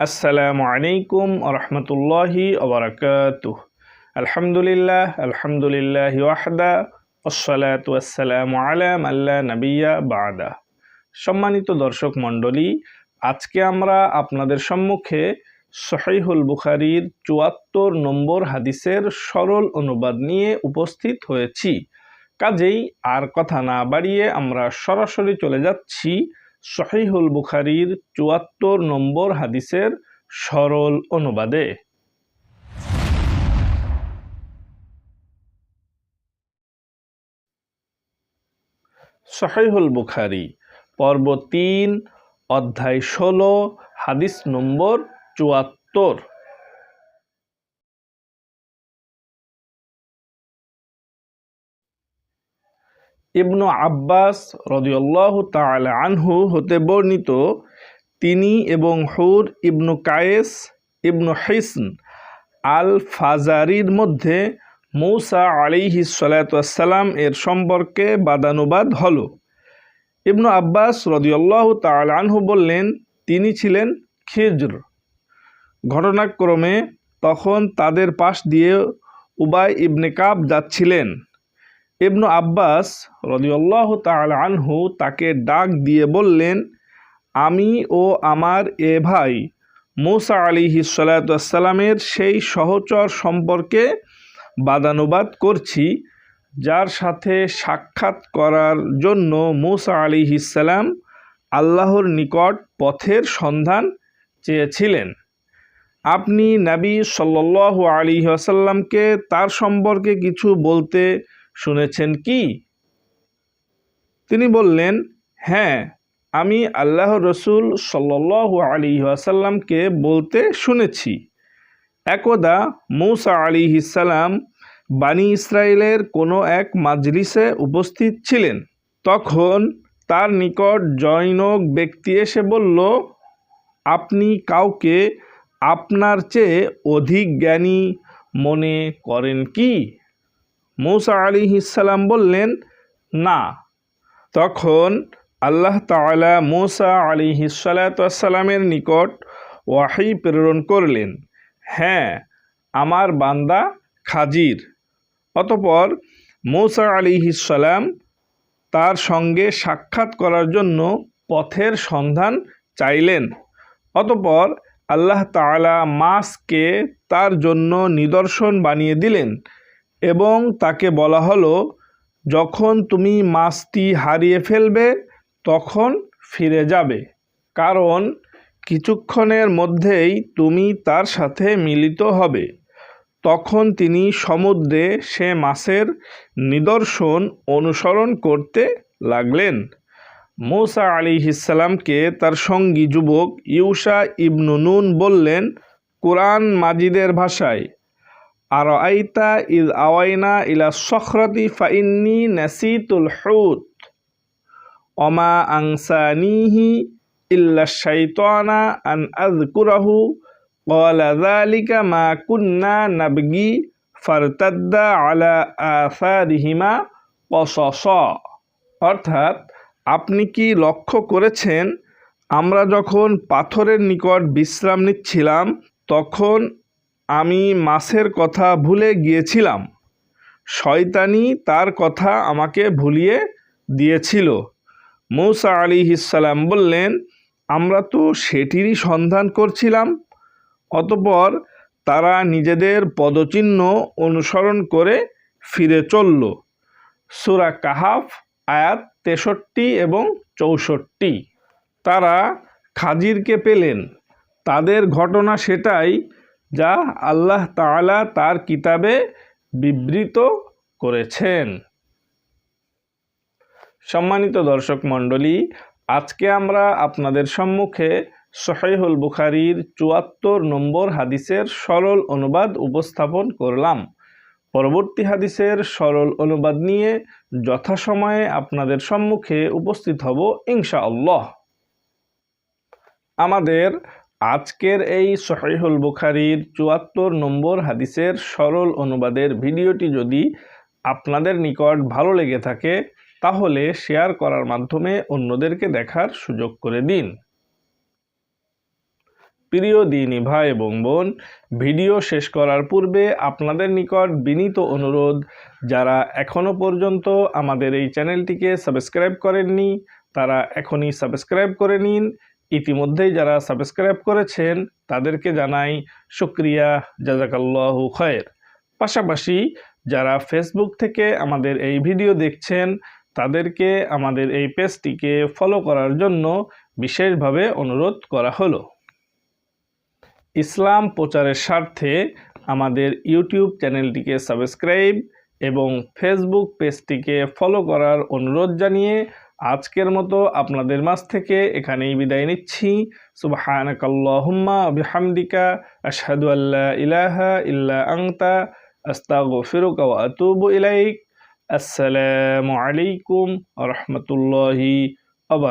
আসসালামু আলাইকুম রহমতুল্লাহি ওবরাকাতুহ আলহামদুলিল্লাহ আলহামদুলিল্লাহ ওয়াহদা ওসলাতু আসসালামু আলা মাল্লা নবিয়া বাদা। সম্মানিত দর্শক মণ্ডলী, আজকে আমরা আপনাদের সম্মুখে সহিহুল বুখারির চুয়াত্তর নম্বর হাদিসের সরল অনুবাদ নিয়ে উপস্থিত হয়েছি। কাজেই আর কথা না বাড়িয়ে আমরা সরাসরি চলে যাচ্ছি সহিহুল বুখারির চুয়াত্তর নম্বর হাদিসের সরল অনুবাদে। শহীহুল বুখারি, পর্ব তিন, অধ্যায় ষোলো, হাদিস নম্বর চুয়াত্তর। ইবনু আব্বাস রদিউল্লাহ তাআলা আনহু হতে বর্ণিত, তিনি এবং হুর ইবনু কায়েস ইবনু হিসন আল ফাজারির মধ্যে মৌসা আলিহি সালাতাম এর সম্পর্কে বাদানুবাদ হল। ইবনু আব্বাস রদিউল্লাহ আনহু বললেন, তিনি ছিলেন খিজর। ঘটনাক্রমে তখন তাদের পাশ দিয়ে উবাই ইবনে কাব যাচ্ছিলেন। ইবনু আব্বাস রদিউল্লাহ তাল আনহু তাকে ডাক দিয়ে বললেন, আমি ও আমার এ ভাই মৌসা আলী হিসালাতামের সেই সহচর সম্পর্কে বাদানুবাদ করছি, যার সাথে সাক্ষাৎ করার জন্য মৌসা আলী ইসালাম আল্লাহর নিকট পথের সন্ধান চেয়েছিলেন। আপনি নাবী সাল্লাহ আলী আসাল্লামকে তার সম্পর্কে কিছু বলতে শুনেছেন কি? তিনি বললেন হ্যাঁ আমি আল্লাহ রসুল সাল্লাহ আলী আসাল্লামকে বলতে শুনেছি। একদা মৌসা আলী ইসাল্লাম বানি ইসরায়েলের কোনো এক মাজলিসে উপস্থিত ছিলেন। তখন তার নিকট জৈনক ব্যক্তি এসে বলল, আপনি কাউকে আপনার চেয়ে অধিক জ্ঞানী মনে করেন কি? মৌসা আলী ইসাল্লাম বললেন, না। তখন আল্লাহ তালা মৌসা আলী হিসালাতামের নিকট ওয়াহি প্রেরণ করলেন হ্যাঁ আমার বান্দা খাজির। অতপর মৌসা আলী ইসাল্লাম তার সঙ্গে সাক্ষাৎ করার জন্য পথের সন্ধান চাইলেন। অতপর আল্লাহ তালা মাসকে তার জন্য নিদর্শন বানিয়ে দিলেন। এবং তাকে বলা হলো, যখন তুমি মাছটি হারিয়ে ফেলবে, তখন ফিরে যাবে। কারণ কিছুক্ষণের মধ্যেই তুমি তার সাথে মিলিত হবে। তখন তিনি সমুদ্রে সে মাছের নিদর্শন অনুসরণ করতে লাগলেন। মৌসা আলী ইসালামকে তার সঙ্গী যুবক ইউসা ইবনু নুন বললেন, কোরআন মাজিদের ভাষায় আর আইতা ইদ আওয়াইনা ইলা সখরতি ফাইন্নি নাসিতুল হুত। অমা আংসানিহি ইল্লা শাইতানা আন আযকুরাহু। ক্বালা যালিকা মা কুন্না নাবগি ফারতাদ্দা আলা আসারিহিমা কসস। অর্থাৎ, আপনি কি লক্ষ্য করেছেন, আমরা যখন পাথরের নিকট বিশ্রাম নিচ্ছিলাম, তখন আমি মাসের কথা ভুলে গিয়েছিলাম। শয়তানি তার কথা আমাকে ভুলিয়ে দিয়েছিল। মৌসা আলী ইসাল্লাম বললেন, আমরা তো সেটিরই সন্ধান করছিলাম। অতপর তারা নিজেদের পদচিহ্ন অনুসরণ করে ফিরে চলল। সুরা কাহাফ, আয়াত তেষট্টি এবং চৌষট্টি। তারা খাজিরকে পেলেন। তাদের ঘটনা সেটাই যা আল্লাহ তালা তার কিতাবে বিবৃত করেছেন। সম্মানিত দর্শক মণ্ডলী, আজকে আমরা আপনাদের সম্মুখে সহেহুল বুখারির চুয়াত্তর নম্বর হাদিসের সরল অনুবাদ উপস্থাপন করলাম। পরবর্তী হাদিসের সরল অনুবাদ নিয়ে যথাসময়ে আপনাদের সম্মুখে উপস্থিত হব ইনশাআল্লাহ। আমাদের আজকের এই সহিহুল বুখারির চুয়াত্তর নম্বর হাদিসের সরল অনুবাদের ভিডিওটি যদি আপনাদের নিকট ভালো লেগে থাকে, তাহলে শেয়ার করার মাধ্যমে অন্যদেরকে দেখার সুযোগ করে দিন। প্রিয় দিনী ভাই এবং বোন, ভিডিও শেষ করার পূর্বে আপনাদের নিকট বিনীত অনুরোধ, যারা এখনও পর্যন্ত আমাদের এই চ্যানেলটিকে সাবস্ক্রাইব করেননি, তারা এখনই সাবস্ক্রাইব করে নিন ইতিমধ্যেই যারা সাবস্ক্রাইব করেছেন, তাদেরকে জানাই শুক্রিয়া, জাজাকাল্লাহু খয়ের। পাশাপাশি যারা ফেসবুক থেকে আমাদের এই ভিডিও দেখছেন, তাদেরকে আমাদের এই পেজটিকে ফলো করার জন্য বিশেষভাবে অনুরোধ করা হলো। ইসলাম প্রচারের স্বার্থে আমাদের ইউটিউব চ্যানেলটিকে সাবস্ক্রাইব এবং ফেসবুক পেজটিকে ফলো করার অনুরোধ জানিয়ে আজকের মতো আপনাদের মাছ থেকে এখানেই বিদায় নিচ্ছি। সুবহানাকাল্লাহুম্মা বিহামদিকা, আশহাদু আল্লা ইলাহা ইল্লা আংতা আস্তাগফিরুকা ওয়া আতুবু ইলাইক। আসসালামু আলাইকুম ওয়া রাহমাতুল্লাহি ওয়া